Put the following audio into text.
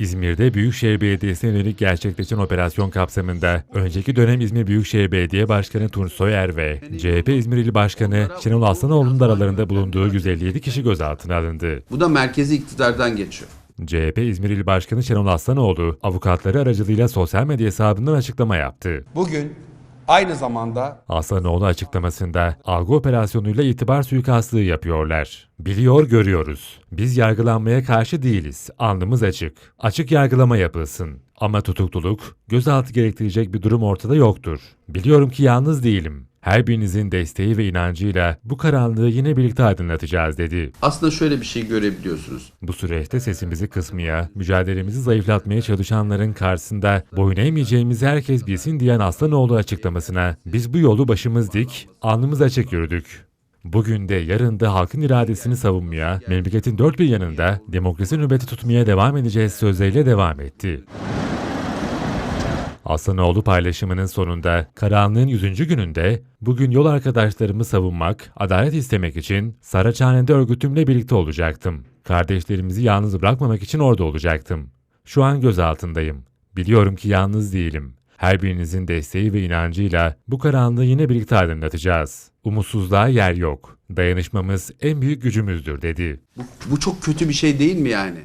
İzmir'de Büyükşehir Belediyesi'ne yönelik gerçekleşen operasyon kapsamında önceki dönem İzmir Büyükşehir Belediye Başkanı Tunç Soyer ve CHP İzmir İl Başkanı Şenol Aslanoğlu'nun da aralarında bulunduğu 157 kişi gözaltına alındı. Bu da merkezi iktidardan geçiyor. CHP İzmir İl Başkanı Şenol Aslanoğlu, avukatları aracılığıyla sosyal medya hesabından açıklama yaptı. Bugün aynı zamanda Aslanoğlu açıklamasında algı operasyonuyla itibar suikastlığı yapıyorlar. Biliyor görüyoruz. Biz yargılanmaya karşı değiliz. Alnımız açık. Açık yargılama yapılsın. Ama tutukluluk, gözaltı gerektirecek bir durum ortada yoktur. Biliyorum ki yalnız değilim. Her birinizin desteği ve inancıyla bu karanlığı yine birlikte aydınlatacağız dedi. Aslında şöyle bir şey görebiliyorsunuz. Bu süreçte sesimizi kısmaya, mücadelemizi zayıflatmaya çalışanların karşısında boyun eğmeyeceğimizi herkes bilsin diyen Aslanoğlu açıklamasına biz bu yolu başımız dik, alnımız açık yürüdük. Bugün de yarın da halkın iradesini savunmaya, memleketin dört bir yanında demokrasi nöbeti tutmaya devam edeceğiz sözleriyle devam etti. Aslanoğlu paylaşımının sonunda karanlığın 100. gününde bugün yol arkadaşlarımı savunmak, adalet istemek için Saraçhane'de örgütümle birlikte olacaktım. Kardeşlerimizi yalnız bırakmamak için orada olacaktım. Şu an gözaltındayım. Biliyorum ki yalnız değilim. Her birinizin desteği ve inancıyla bu karanlığı yine birlikte aydınlatacağız. Umutsuzluğa yer yok. Dayanışmamız en büyük gücümüzdür dedi. Bu, bu çok kötü bir şey değil mi yani?